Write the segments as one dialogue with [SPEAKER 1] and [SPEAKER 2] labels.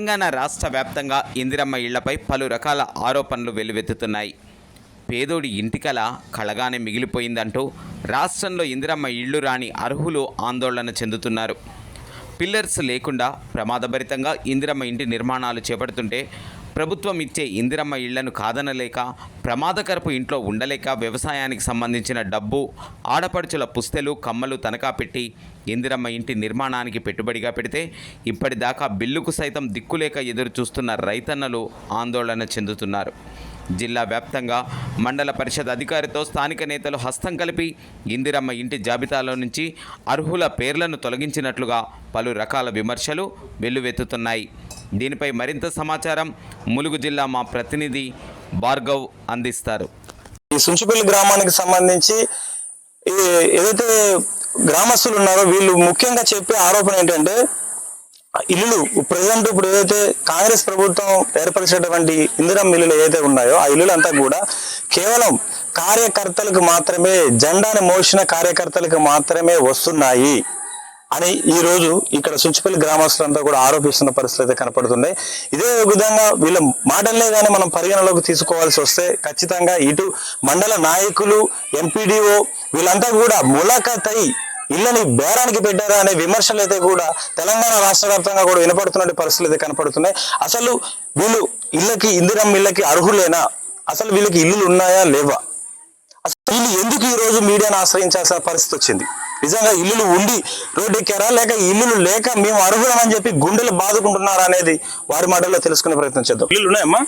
[SPEAKER 1] తెలంగాణ రాష్ట్ర వ్యాప్తంగా ఇందిరమ్మ ఇళ్ళపై పలు రకాల ఆరోపణలు వెల్లువెత్తుతున్నాయి. పేదోడి ఇంటికల కళగానే మిగిలిపోయిందంటూ రాష్ట్రంలో ఇందిరమ్మ ఇళ్ళు రాని అర్హులు ఆందోళన చెందుతున్నారు. పిల్లర్స్ లేకుండా ప్రమాదభరితంగా ఇందిరమ్మ ఇంటి నిర్మాణాలు చేపడుతుంటే ప్రభుత్వం ఇచ్చే ఇందిరమ్మ ఇళ్ళను కాదనలేక ప్రమాదకరపు ఇంట్లో ఉండలేక వ్యవసాయానికి సంబంధించిన డబ్బు ఆడపడుచుల పుస్తెలు కమ్మలు తనఖా పెట్టి ఇందిరమ్మ ఇంటి నిర్మాణానికి పెట్టుబడిగా పెడితే ఇప్పటిదాకా బిల్లుకు సైతం దిక్కులేక ఎదురు చూస్తున్న రైతన్నలు ఆందోళన చెందుతున్నారు. జిల్లా వ్యాప్తంగా మండల పరిషత్ అధికారితో స్థానిక నేతలు హస్తం కలిపి ఇందిరమ్మ ఇంటి జాబితాలో నుంచి అర్హుల పేర్లను తొలగించినట్లుగా పలు రకాల విమర్శలు వెల్లువెత్తుతున్నాయి. దీనిపై మరింత సమాచారం ములుగు జిల్లా మా ప్రతినిధి భార్గవ్ అందిస్తారు.
[SPEAKER 2] ఈ సుంచుపల్లి గ్రామానికి సంబంధించి ఏదైతే గ్రామస్తులు ఉన్నారో వీళ్ళు ముఖ్యంగా చెప్పే ఆరోపణ ఏంటంటే ఇల్లులు ప్రజెంట్ ఇప్పుడు ఏదైతే కాంగ్రెస్ ప్రభుత్వం ఏర్పరిచేటువంటి ఇందిరం ఇల్లులు ఏదైతే ఉన్నాయో ఆ ఇల్లులంతా కూడా కేవలం కార్యకర్తలకు మాత్రమే జెండాను మోసిన కార్యకర్తలకు మాత్రమే వస్తున్నాయి. అని ఈ రోజు ఇక్కడ సుంచుపల్లి గ్రామస్తులంతా కూడా ఆరోపిస్తున్న పరిస్థితి అయితే కనపడుతున్నాయి ఇదే విధంగా వీళ్ళ మాటలనే కానీ మనం పరిగణలోకి తీసుకోవాల్సి వస్తే ఖచ్చితంగా ఇటు మండల నాయకులు ఎంపీడీఓ వీళ్ళంతా కూడా ములాఖతై ఇళ్ళని బేరానికి పెట్టారా అనే విమర్శలు అయితే కూడా తెలంగాణ రాష్ట్ర వ్యాప్తంగా కూడా వినపడుతున్న పరిస్థితులు అయితే కనపడుతున్నాయి. అసలు వీళ్ళు ఇళ్ళకి ఇందిరమ్మ ఇళ్ళకి అర్హులేనా? అసలు వీళ్ళకి ఇల్లులు ఉన్నాయా లేవా? అసలు వీళ్ళు ఎందుకు ఈ రోజు మీడియాను ఆశ్రయించాల్సిన పరిస్థితి వచ్చింది? నిజంగా ఇల్లులు ఉండి రోడ్డు ఎక్కారా లేక ఇల్లులు లేక మేము అర్హులమని చెప్పి గుండెలు బాదుకుంటున్నారా అనేది వారి మాటల్లో తెలుసుకునే ప్రయత్నం చేద్దాం. ఇల్లు ఉన్నాయమ్మా?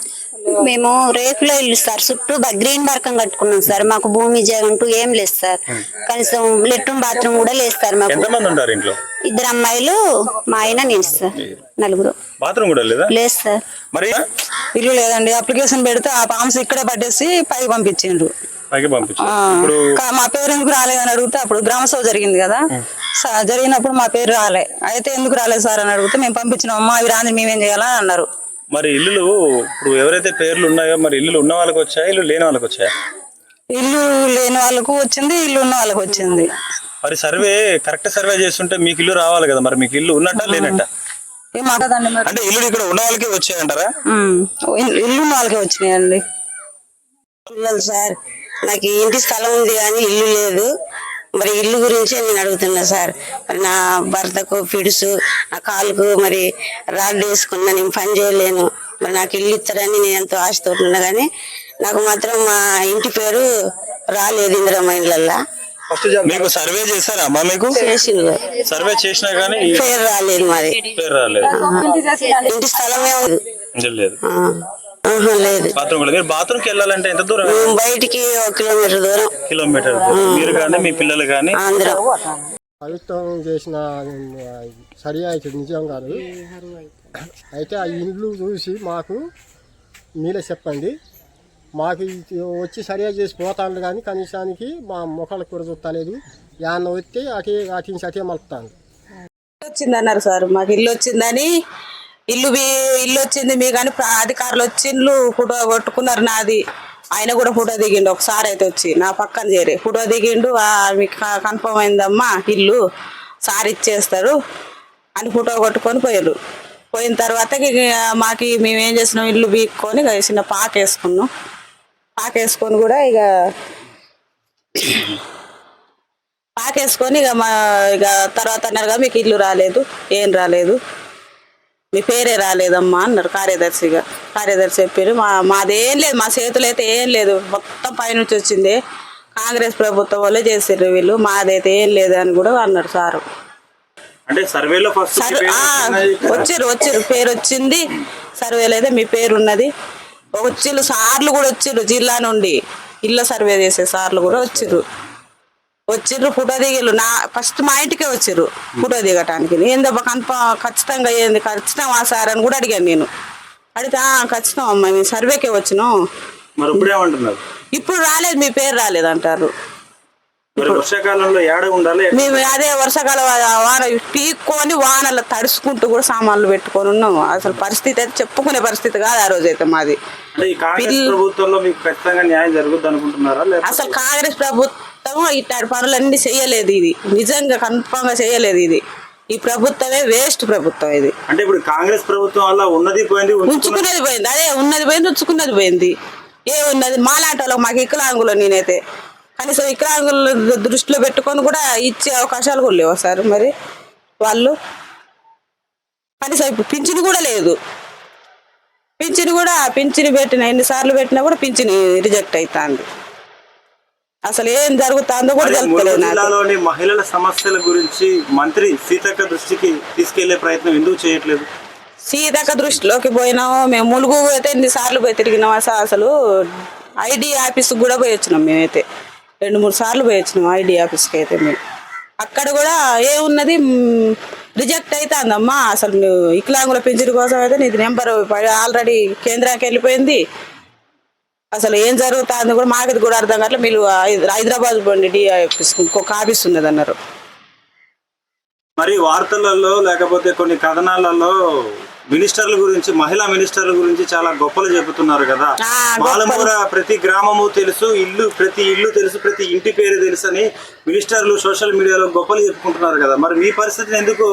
[SPEAKER 3] మేము రేకుల ఇల్లు సార్ చుట్టూ గ్రీన్ బర్కం కట్టుకున్నాం సార్. మాకు భూమి జగంటూ ఏం లేదు సార్. కనీసం లెట్రూమ్ బాత్రూమ్ కూడా లేదు సార్ మాకు.
[SPEAKER 2] ఎంతమంది ఉంటారు ఇంట్లో?
[SPEAKER 3] ఇద్దరు అమ్మాయిలు మా ఆయన నేను సార్. నలుగురు.
[SPEAKER 2] బాత్రూమ్ కూడా లేదా?
[SPEAKER 3] లేదు సార్.
[SPEAKER 2] మరి?
[SPEAKER 4] ఇల్లు లేదండి. అప్లికేషన్ పెడితే ఆ ఫామ్స్ ఇక్కడే పట్టేసి పైకి పంపించిండ్రు. మా పేరు ఎందుకు రాలేదని అడిగితే అప్పుడు గ్రామ సభ జరిగింది కదా. జరిగినప్పుడు మా పేరు రాలే. అయితే ఎందుకు రాలేదు సార్ అని అడిగితే మేము పంపించినాం అమ్మా అవి రాంది మేమేం చేయాలని అన్నారు.
[SPEAKER 2] మరి ఇల్లులు ఇప్పుడు ఎవరైతే పేర్లు ఉన్నాయో మరి ఇల్లులు ఉన్న వాళ్ళకి వచ్చాయా ఇల్లు లేని వాళ్ళకి వచ్చాయా?
[SPEAKER 4] ఇల్లు లేని వాళ్ళకు వచ్చింది ఇల్లు ఉన్న వాళ్ళకు వచ్చింది.
[SPEAKER 2] మరి సర్వే కరెక్ట్ సర్వే చేస్తుంటే మీకు ఇల్లు రావాలి కదా మరి మీకు ఇల్లు ఉన్నట్ట లేనట్ట? అంటే ఇల్లు ఇక్కడ ఉన్న వాళ్ళకి వచ్చాయంటారా?
[SPEAKER 4] ఇల్లు ఇల్లు ఉన్న వాళ్ళకే వచ్చినాయండి.
[SPEAKER 3] పిల్లలు సార్. నాకు ఈ ఇంటి స్థలం ఉంది కానీ ఇల్లు లేదు. మరి ఇల్లు గురించే నేను అడుగుతున్నా సార్. మరి నా భర్తకు ఫిడ్స్ నా కాలుకు మరి రాడ్ వేసుకున్నా నేను పని చేయలేను. మరి నాకు ఇల్లు ఇస్తారని నేను ఎంతో ఆశతో ఉన్నా కానీ నాకు మాత్రం మా ఇంటి పేరు రాలేదు ఇందిరమ్మ ఇళ్ళల్లా
[SPEAKER 2] మీకు సర్వే చేశారా అమ్మా మీకు? సర్వే చేసినా కానీ
[SPEAKER 3] పేరు రాలేదు మరి.
[SPEAKER 2] పేరు రాలేదు.
[SPEAKER 3] ఇంటి స్థలమే
[SPEAKER 2] లేదు.
[SPEAKER 3] ఆహా, లేదు.
[SPEAKER 2] బాత్రూమ్ కూడా మీరు బాత్రూమ్కి వెళ్ళాలంటే ఎంత దూరం?
[SPEAKER 3] మేము బయటికి ఒక కిలోమీటర్ దూరం.
[SPEAKER 2] కిలోమీటర్ మీరు కానీ మీ పిల్లలు కానీ?
[SPEAKER 5] ప్రభుత్వం చేసిన సరి అయితే నిజం కాదు. అయితే ఆ ఇండ్లు చూసి మాకు మీరే చెప్పండి. మాకు ఇది వచ్చి సరిగా చేసి పోతాను కానీ కనీసానికి మా ముఖాలకు కూడా చూస్తలేదు. యాన్న వస్తే అటే అటు నుంచి అటే మలుపుతాను
[SPEAKER 4] వచ్చింది అన్నారు సార్. మాకు ఇల్లు వచ్చిందని ఇల్లు ఇల్లు వచ్చింది మీ కానీ అధికారులు వచ్చిండ్లు ఫోటో కొట్టుకున్నారు నాది. ఆయన కూడా ఫోటో దిగిండు ఒకసారి అయితే వచ్చి నా పక్కన చేరి. ఫోటో దిగిండు మీకు కన్ఫర్మ్ అయిందమ్మా ఇల్లు సార్ ఇచ్చేస్తారు అని ఫోటో కొట్టుకొని పోయారు పోయిన తర్వాత ఇక మాకు మేము ఏం చేసినాం ఇల్లు బీక్కొని ఇక చిన్న పాక వేసుకున్నాం. పాక వేసుకొని కూడా ఇక పాకేసుకొని ఇక మా ఇక తర్వాత అన్నారు కదా మీకు ఇల్లు రాలేదు ఏం రాలేదు మీ పేరే రాలేదమ్మా అన్నారు కార్యదర్శిగా. కార్యదర్శి చెప్పారు మా మాదేం లేదు మా చేతులు అయితే ఏం లేదు మొత్తం పైనుంచి వచ్చింది. కాంగ్రెస్ ప్రభుత్వం వాళ్ళే చేసారు వీళ్ళు మాదైతే ఏం లేదు అని కూడా అన్నారు సారు.
[SPEAKER 2] అంటే సర్వేలో ఫస్ట్
[SPEAKER 4] వచ్చారు వచ్చారు పేరు వచ్చింది. సర్వేలో అయితే మీ పేరు ఉన్నది. వచ్చిర్రు సార్లు కూడా వచ్చిర్రు జిల్లా నుండి. ఇళ్ళ సర్వే చేసే సార్లు కూడా వచ్చిర్రు. వచ్చిర్రు ఫోటో దిగిర్రు. నా ఫస్ట్ మా ఇంటికే వచ్చిర్రు ఫోటో దిగటానికి. ఏందబ్బా కన్ఫర్మ్ ఖచ్చితంగా ఏంది ఖచ్చితంగా సార్ అని కూడా అడిగాను నేను. అడిగితే "ఆ, ఖచ్చితం అమ్మా మేము సర్వేకే వచ్చినాం.
[SPEAKER 2] మరి ఇప్పుడేమంటున్నారు
[SPEAKER 4] ఇప్పుడు రాలేదు మీ పేరు రాలేదు అంటారు.
[SPEAKER 2] మరి వర్షాకాలంలో ఏడ ఉండాలి?
[SPEAKER 4] మేము అదే వర్షాకాల వాన పీక్కొని వానలో తడుచుకుంటూ కూడా సామాన్లు పెట్టుకొని ఉన్నాము అసలు పరిస్థితి అయితే చెప్పుకునే పరిస్థితి కాదు ఆ రోజు అయితే మాది.
[SPEAKER 2] అంటే ఈ కాంగ్రెస్
[SPEAKER 4] పిల్ల-
[SPEAKER 2] ప్రభుత్వంలో మీకు ఖచ్చితంగా న్యాయం జరుగుద్ది అనుకుంటున్నారా? లేకపోతే
[SPEAKER 4] అసలు కాంగ్రెస్ ప్రభుత్వం ఇట్లాంటి పనులన్నీ చేయలేదు ఇది. నిజంగా కన్ఫర్మ్గా చేయలేదు ఇది. ఈ ప్రభుత్వమే వేస్ట్ ప్రభుత్వం ఇది.
[SPEAKER 2] అంటే ఇప్పుడు కాంగ్రెస్ ప్రభుత్వం వల్ల ఉన్నది పోయింది ఉంచుకున్నది?
[SPEAKER 4] పోయింది. అదే ఉన్నది పోయింది ఉంచుకున్నది పోయింది. ఏ ఉన్నది? మాలాంటి వాళ్ళకి మాకు వికలాంగులు నేనైతే. కనీసం వికలాంగుల దృష్టిలో పెట్టుకొని కూడా ఇచ్చే అవకాశాలు కూడా లేవు సార్ మరి. వాళ్ళు కనీసం ఇప్పుడు పింఛను కూడా లేదు. పింఛను కూడా పింఛను పెట్టిన ఎన్నిసార్లు పెట్టినా కూడా పింఛను రిజెక్ట్ అవుతుంది అసలు ఏం జరుగుతుందో కూడా
[SPEAKER 2] జిల్లాలోని మహిళల సమస్యల గురించి మంత్రి సీతక్క దృష్టికి తీసుకెళ్ళే ప్రయత్నం ఎందుకు చేయట్లేదు?
[SPEAKER 4] సీతక్క దృష్టిలోకి పోయినాము మేము ములుగు అయితే ఎన్నిసార్లు పోయి తిరిగినాం అసలు అసలు ఐడి ఆఫీస్కి కూడా పోయి వచ్చినాం మేమైతే. రెండు మూడు సార్లు పోయి వచ్చినాం ఐడి ఆఫీస్కి అయితే మేము. అక్కడ కూడా ఏమున్నది రిజెక్ట్ అవుతుందమ్మా అసలు నువ్వు వికలాంగుల పెంచిన కోసం అయితే నీది నెంబర్ ఆల్రెడీ కేంద్రానికి వెళ్ళిపోయింది. అసలు ఏం జరుగుతుందో కూడా మాకు కూడా అర్థం కావట్లే. మీరు హైదరాబాద్ పోండి డి ఆఫీస్ ఇంకొక ఆఫీస్ ఉన్నది అన్నారు.
[SPEAKER 2] మరి వార్తలలో లేకపోతే కొన్ని కథనాలలో మినిస్టర్ల గురించి మహిళా మినిస్టర్ల గురించి చాలా గొప్పలు చెబుతున్నారు కదా. మాలమూర ప్రతి గ్రామము తెలుసు ఇల్లు ప్రతి ఇల్లు తెలుసు ప్రతి ఇంటి పేరు తెలుసు అని మినిస్టర్లు సోషల్ మీడియాలో గొప్పలు చెప్పుకుంటున్నారు కదా. మరి మీ పరిస్థితిని ఎందుకు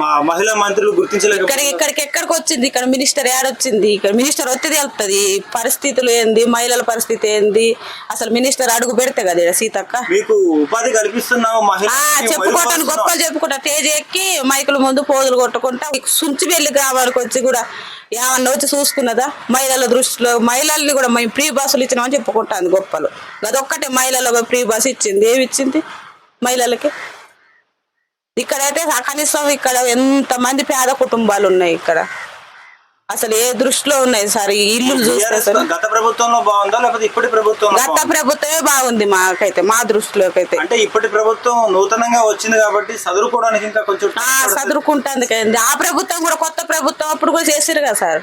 [SPEAKER 2] మా మహిళా మంత్రులు గుర్తించలేకపోతున్నారు
[SPEAKER 4] ఇక్కడికి ఎక్కడికి వచ్చింది? ఇక్కడ మినిస్టర్ ఏడొచ్చింది ఇక్కడ మినిస్టర్ వస్తే తెలుస్తుంది పరిస్థితులు ఏంది? మహిళల పరిస్థితి ఏంది? అసలు మినిస్టర్ అడుగు పెడితే కదా సీతక్క?
[SPEAKER 2] మీకు ఉపాధి
[SPEAKER 4] చెప్పుకోవటానికి
[SPEAKER 2] మెరుగుపరుస్తున్నాము.
[SPEAKER 4] గొప్పలు చెప్పుకుంటా. తేజ్ ఎక్కి మైకుల ముందు పోజులు కొట్టుకుంటా. సుంచిబెల్లి గ్రామానికి వచ్చి కూడా ఏమన్నా వచ్చి చూసుకున్నదా? మహిళల దృష్టిలో మహిళల్ని కూడా మేము ఫ్రీ బస్సులు ఇచ్చినామని చెప్పుకుంటాను గొప్పలు. అదొక్కటే మహిళలకు ఫ్రీ బస్ ఇచ్చింది. ఏమి ఇచ్చింది? మహిళలకి. ఇక్కడైతే కనీసం ఇక్కడ ఎంత మంది పేద కుటుంబాలు ఉన్నాయి ఇక్కడ. అసలు ఏ దృష్టిలో ఉన్నాయి సార్ ఈ ఇల్లు
[SPEAKER 2] గత ప్రభుత్వంలో బాగుందా లేకపోతే ఇప్పటి ప్రభుత్వంలో
[SPEAKER 4] గత
[SPEAKER 2] బాగుందా?
[SPEAKER 4] ప్రభుత్వమే బాగుంది మాకైతే మా దృష్టిలోకి అయితే
[SPEAKER 2] అంటే ఇప్పటి ప్రభుత్వం నూతనంగా వచ్చింది కాబట్టి చదువుకోవడానికి ఇంకా కొంచెం
[SPEAKER 4] చదువుకుంటుంది కదండి ఆ ప్రభుత్వం కూడా కొత్త ప్రభుత్వం అప్పుడు కూడా చేసిరు కదా సార్.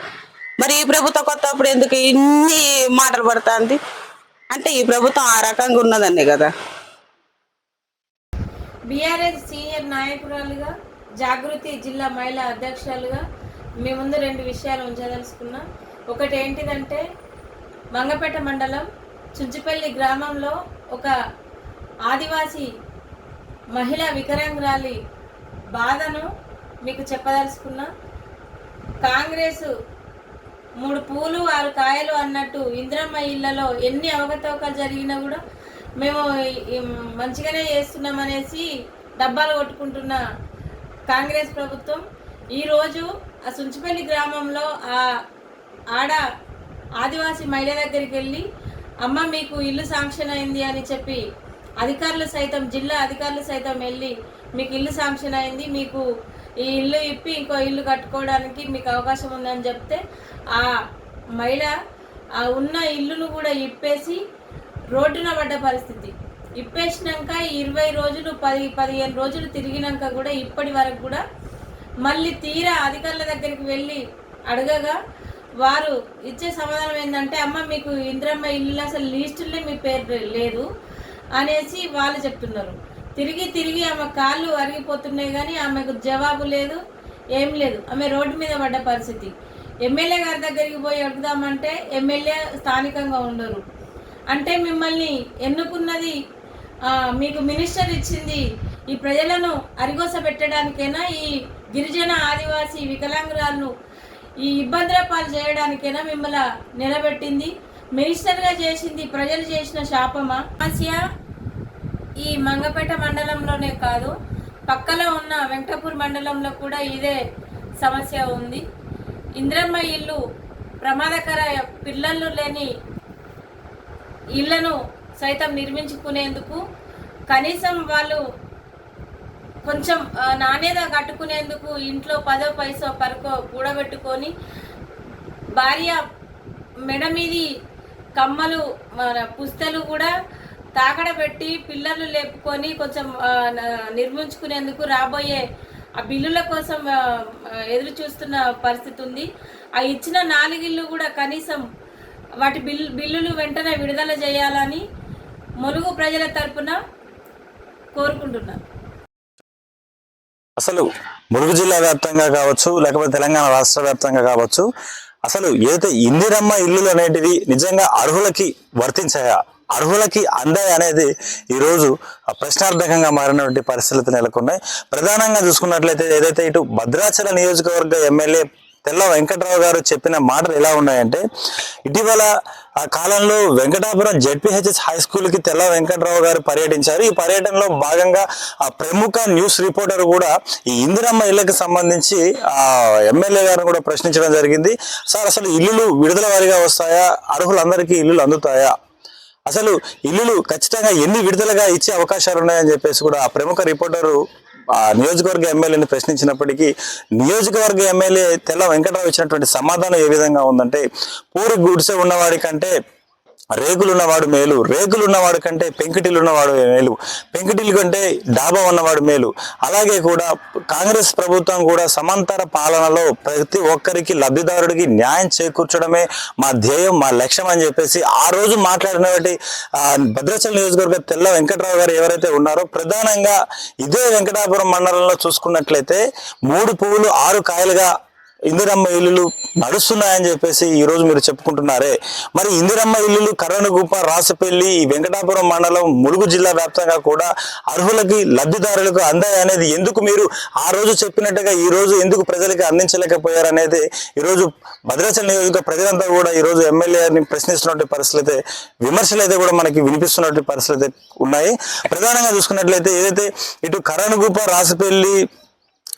[SPEAKER 4] మరి ఈ ప్రభుత్వం కొత్త అప్పుడు ఎందుకు ఇన్ని మాటలు పడుతుంది? అంటే ఈ ప్రభుత్వం ఆ రకంగా ఉన్నదండి కదా.
[SPEAKER 6] బీఆర్ఎస్ సీనియర్ నాయకురాలుగా జాగృతి జిల్లా మహిళా అధ్యక్షురాలుగా మీ ముందు రెండు విషయాలు ఉంచదలుచుకున్నా. ఒకటి ఏంటిదంటే మంగపేట మండలం చుంచిపల్లి గ్రామంలో ఒక ఆదివాసీ మహిళా వికలాంగురాలి బాధను మీకు చెప్పదలుచుకున్నా. కాంగ్రెస్ మూడు పూలు ఆరు కాయలు అన్నట్టు ఇంద్రమ్మ ఇళ్ళలో ఎన్ని అవకతవకలు జరిగినా కూడా మేము మంచిగానే చేస్తున్నాం అనేసి డబ్బాలు కొట్టుకుంటున్న కాంగ్రెస్ ప్రభుత్వం. ఈరోజు ఆ సుంచిపల్లి గ్రామంలో ఆ ఆడ ఆదివాసీ మహిళ దగ్గరికి వెళ్ళి అమ్మ మీకు ఇల్లు శాంక్షన్ అయింది అని చెప్పి అధికారులు సైతం జిల్లా అధికారులు సైతం వెళ్ళి మీకు ఇల్లు శాంక్షన్ అయింది మీకు ఈ ఇల్లు ఇప్పి ఇంకో ఇల్లు కట్టుకోవడానికి మీకు అవకాశం ఉందని చెప్తే ఆ మహిళ ఆ ఉన్న ఇల్లును కూడా ఇప్పేసి రోడ్డున పడ్డ పరిస్థితి. ఇప్పేసినాక ఇరవై రోజులు పది పదిహేను రోజులు తిరిగినాక కూడా ఇప్పటి వరకు కూడా మళ్ళీ తీరా అధికారుల దగ్గరికి వెళ్ళి అడగగా వారు ఇచ్చే సమాధానం ఏంటంటే అమ్మ మీకు ఇంద్రమ్మ ఇల్లు అసలు లీస్టులే మీ పేరు లేదు అనేసి వాళ్ళు చెప్తున్నారు. తిరిగి తిరిగి ఆమె కాళ్ళు అరిగిపోతున్నాయి కానీ ఆమెకు జవాబు లేదు ఏం లేదు. ఆమె రోడ్డు మీద పడ్డ పరిస్థితి. ఎమ్మెల్యే గారి దగ్గరికి పోయి అడుగుదామంటే ఎమ్మెల్యే స్థానికంగా ఉండరు. అంటే మిమ్మల్ని ఎన్నుకున్నది మీకు మినిస్టర్ ఇచ్చింది ఈ ప్రజలను అరిగోస పెట్టడానికైనా ఈ గిరిజన ఆదివాసీ వికలాంగురాలను ఈ ఇబ్బందుల పాలు చేయడానికైనా మిమ్మల్ని నిలబెట్టింది? మినిస్టర్గా చేసింది ప్రజలు చేసిన శాపమా? సమస్య ఈ మంగపేట మండలంలోనే కాదు పక్కలో ఉన్న వెంకటపూర్ మండలంలో కూడా ఇదే సమస్య ఉంది. ఇంద్రమ్మ ఇల్లు ప్రమాదకర పిల్లలు లేని ఇళ్ళను సైతం నిర్మించుకునేందుకు కనీసం వాళ్ళు కొంచెం నాణ్యత కట్టుకునేందుకు ఇంట్లో పదో పైసో పరకో కూడబెట్టుకొని భార్య మెడ మీది కమ్మలు మన పుస్తలు కూడా తాకడ పెట్టి పిల్లలు లేపుకొని కొంచెం నిర్మించుకునేందుకు రాబోయే ఆ బిల్లుల కోసం ఎదురు చూస్తున్న పరిస్థితి ఉంది ఆ ఇచ్చిన నాలుగిళ్ళు కూడా కనీసం వాటి బిల్ బిల్లులు వెంటనే విడుదల చేయాలని ములుగు ప్రజల తరపున కోరుకుంటున్నాను.
[SPEAKER 2] అసలు ములుగు జిల్లా వ్యాప్తంగా కావచ్చు లేకపోతే తెలంగాణ రాష్ట్ర వ్యాప్తంగా కావచ్చు అసలు ఏదైతే ఇందిరమ్మ ఇల్లులు అనేటివి నిజంగా అర్హులకి వర్తించాయా? అర్హులకి అందాయి అనేది ఈరోజు ప్రశ్నార్థకంగా మారినటువంటి పరిస్థితులు నెలకొన్నాయి. ప్రధానంగా చూసుకున్నట్లయితే ఏదైతే ఇటు భద్రాచల నియోజకవర్గ ఎమ్మెల్యే తెల్ల వెంకట్రావు గారు చెప్పిన మాటలు ఎలా ఉన్నాయంటే ఇటీవల ఆ కాలంలో వెంకటాపురం జెడ్పీహెచ్ఎస్ హై స్కూల్కి తెల్ల వెంకట్రావు గారు పర్యటించారు. ఈ పర్యటనలో భాగంగా ఆ ప్రముఖ న్యూస్ రిపోర్టర్ కూడా ఈ ఇందిరమ్మ ఇళ్ళకు సంబంధించి ఆ ఎమ్మెల్యే గారిని కూడా ప్రశ్నించడం జరిగింది. సార్ అసలు ఇల్లులు విడుదల వారిగా వస్తాయా? అర్హులందరికీ ఇల్లులు అందుతాయా? అసలు ఇల్లులు ఖచ్చితంగా ఎన్ని విడుదలగా ఇచ్చే అవకాశాలు ఉన్నాయని చెప్పేసి కూడా ఆ ప్రముఖ రిపోర్టరు నియోజకవర్గ ఎమ్మెల్యేని ప్రశ్నించినప్పటికీ నియోజకవర్గ ఎమ్మెల్యే తెల్ల వెంకటరావు ఇచ్చినటువంటి సమాధానం ఏ విధంగా ఉందంటే పూరి గుడిసె ఉన్నవాడి కంటే రేకులున్నవాడు మేలు రేకులున్నవాడు కంటే పెంకుటిల్లు ఉన్నవాడు మేలు పెంకుటిల్లు కంటే డాబా ఉన్నవాడు మేలు. అలాగే కూడా కాంగ్రెస్ ప్రభుత్వం కూడా సమాంతర పాలనలో ప్రతి ఒక్కరికి లబ్ధిదారుడికి న్యాయం చేకూర్చడమే మా ధ్యేయం మా లక్ష్యం అని చెప్పేసి ఆ రోజు మాట్లాడినటువంటి భద్రాచల భద్రాచలం నియోజకవర్గ తెల్ల వెంకటరావు గారు ఎవరైతే ఉన్నారో ప్రధానంగా ఇదే వెంకటాపురం మండలంలో చూసుకున్నట్లయితే మూడు పువ్వులు ఆరు కాయలుగా ఇందిరమ్మ ఇల్లులు నడుస్తున్నాయని చెప్పేసి ఈ రోజు మీరు చెప్పుకుంటున్నారే. మరి ఇందిరమ్మ ఇల్లులు కరణగుప్ప రాసపల్లి వెంకటాపురం మండలం ములుగు జిల్లా వ్యాప్తంగా కూడా అర్హులకి లబ్ధిదారులకు అందాయనేది ఎందుకు మీరు ఆ రోజు చెప్పినట్టుగా ఈ రోజు ఎందుకు ప్రజలకి అందించలేకపోయారు అనేది ఈ రోజు నియోజక ప్రజలంతా కూడా ఈ రోజు ఎమ్మెల్యేని ప్రశ్నిస్తున్నటువంటి పరిస్థితులు అయితే విమర్శలు అయితే కూడా మనకి వినిపిస్తున్నటువంటి పరిస్థితులు అయితే ఉన్నాయి. ప్రధానంగా చూసుకున్నట్లయితే ఏదైతే ఇటు కరణగుప్ప రాసపల్లి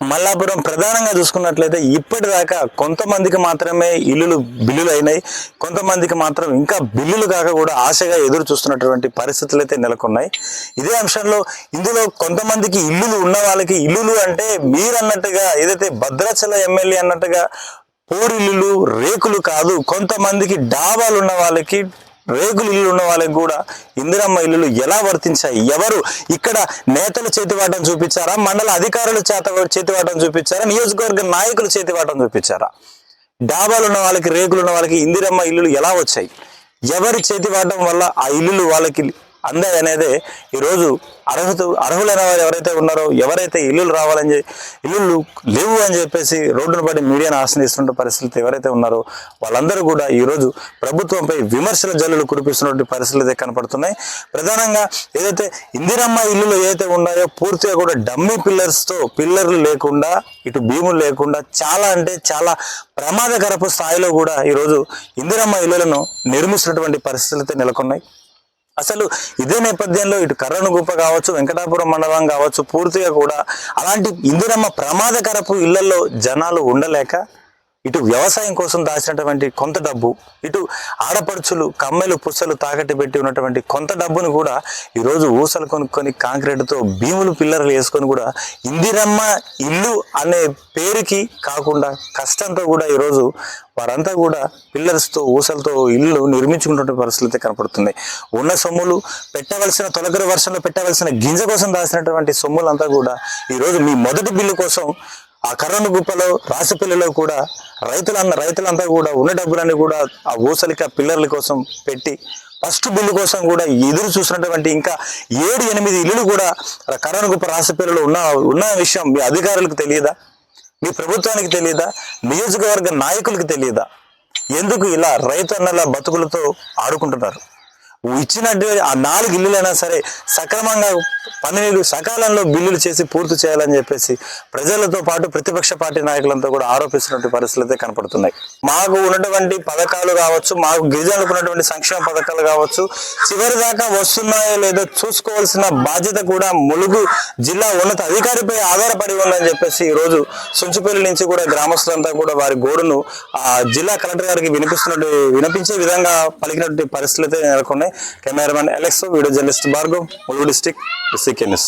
[SPEAKER 2] మల్లాపురం ప్రధానంగా చూసుకున్నట్లయితే ఇప్పటిదాకా కొంతమందికి మాత్రమే ఇల్లులు బిల్లులు అయినాయి. కొంతమందికి మాత్రం ఇంకా బిల్లులు కాక కూడా ఆశగా ఎదురు చూస్తున్నటువంటి పరిస్థితులు అయితే నెలకొన్నాయి. ఇదే అంశంలో ఇందులో కొంతమందికి ఇల్లులు ఉన్న వాళ్ళకి ఇల్లులు అంటే మీరన్నట్టుగా ఏదైతే భద్రాచల ఎమ్మెల్యే అన్నట్టుగా పూరిల్లులు రేకులు కాదు కొంతమందికి డాబాలు ఉన్న వాళ్ళకి రేకులు ఇల్లు ఉన్న వాళ్ళకి కూడా ఇందిరమ్మ ఇల్లులు ఎలా వర్తించాయి? ఎవరు ఇక్కడ నేతలు చేతివాటం చూపించారా? మండల అధికారులు చేత చేతివాటం చూపించారా? నియోజకవర్గ నాయకులు చేతివాటం చూపించారా? డాబాలు ఉన్న వాళ్ళకి రేకులు ఉన్న వాళ్ళకి ఇందిరమ్మ ఇల్లులు ఎలా వచ్చాయి? ఎవరి చేతివాటం వల్ల ఆ ఇల్లులు వాళ్ళకి అందాయి అనేది ఈరోజు అర్హత అర్హులైన వారు ఎవరైతే ఉన్నారో ఎవరైతే ఇల్లులు రావాలని ఇల్లులు లేవు అని చెప్పేసి రోడ్డును పడి మీడియాను ఆశ్రయిస్తున్న పరిస్థితులు ఎవరైతే ఉన్నారో వాళ్ళందరూ కూడా ఈరోజు ప్రభుత్వంపై విమర్శల జల్లులు కురిపిస్తున్నటువంటి పరిస్థితులు అయితే కనపడుతున్నాయి. ప్రధానంగా ఏదైతే ఇందిరమ్మ ఇల్లులు ఏదైతే ఉన్నాయో పూర్తిగా కూడా డమ్మీ పిల్లర్స్తో పిల్లర్లు లేకుండా ఇటు భీములు లేకుండా చాలా అంటే చాలా ప్రమాదకరపు స్థాయిలో కూడా ఈరోజు ఇందిరమ్మ ఇల్లులను నిర్మిస్తున్నటువంటి పరిస్థితులు అయితే నెలకొన్నాయి. అసలు ఇదే నేపథ్యంలో ఇటు కర్రనుగుప్ప కావచ్చు వెంకటాపురం మండలం కావచ్చు పూర్తిగా కూడా అలాంటి ఇందిరమ్మ ప్రమాదకరపు ఇళ్ళలో జనాలు ఉండలేక ఇటు వ్యవసాయం కోసం దాచినటువంటి కొంత డబ్బు ఇటు ఆడపడుచులు కమ్మెలు పుచ్చలు తాకట్టు పెట్టి ఉన్నటువంటి కొంత డబ్బును కూడా ఈరోజు ఊసలు కొనుక్కొని కాంక్రీట్తో భీములు పిల్లర్లు వేసుకొని కూడా ఇందిరమ్మ ఇల్లు అనే పేరుకి కాకుండా కష్టంతో కూడా ఈరోజు వారంతా కూడా పిల్లర్స్తో ఊసలతో ఇల్లు నిర్మించుకున్నటువంటి పరిస్థితులు అయితే ఉన్న సొమ్ములు పెట్టవలసిన తొలకరి వర్షంలో పెట్టవలసిన గింజ కోసం దాచినటువంటి సొమ్ములంతా కూడా ఈరోజు మీ మొదటి బిల్లు కోసం ఆ కర్రను గుప్పలో రాసిపిల్లలో కూడా రైతులన్న రైతులంతా కూడా ఉన్న డబ్బులన్నీ కూడా ఆ ఊసలికి ఆ పిల్లర్ల కోసం పెట్టి ఫస్ట్ బిల్లు కోసం కూడా ఎదురు చూసినటువంటి ఇంకా ఏడు ఎనిమిది ఇల్లులు కూడా కర్రను గుప్ప రాసిపిల్లలో ఉన్న ఉన్న విషయం మీ అధికారులకు తెలియదా? మీ ప్రభుత్వానికి తెలియదా? నియోజకవర్గ నాయకులకు తెలియదా? ఎందుకు ఇలా రైతు అన్నల బతుకులతో ఆడుకుంటున్నారు? ఇచ్చినట్టు ఆ నాలుగు ఇల్లులైనా సరే సక్రమంగా పన్నెండు సకాలంలో బిల్లులు చేసి పూర్తి చేయాలని చెప్పేసి ప్రజలతో పాటు ప్రతిపక్ష పార్టీ నాయకులంతా కూడా ఆరోపిస్తున్నటువంటి పరిస్థితులు అయితే కనపడుతున్నాయి. మాకు ఉన్నటువంటి పథకాలు కావచ్చు మాకు గిరిజనులకు ఉన్నటువంటి సంక్షేమ పథకాలు కావచ్చు చివరి దాకా వస్తున్నాయో లేదో చూసుకోవాల్సిన బాధ్యత కూడా ములుగు జిల్లా ఉన్నత అధికారిపై ఆధారపడి ఉందని చెప్పేసి ఈ రోజు సుంచుపల్లి నుంచి కూడా గ్రామస్తులంతా కూడా వారి గోడును ఆ జిల్లా కలెక్టర్ గారికి వినిపిస్తున్నట్టు వినిపించే విధంగా పలికినటువంటి పరిస్థితులు అయితే నెలకొన్నాయి. Cameraman അലക്സോ video journalist Bhargav Muloor district news.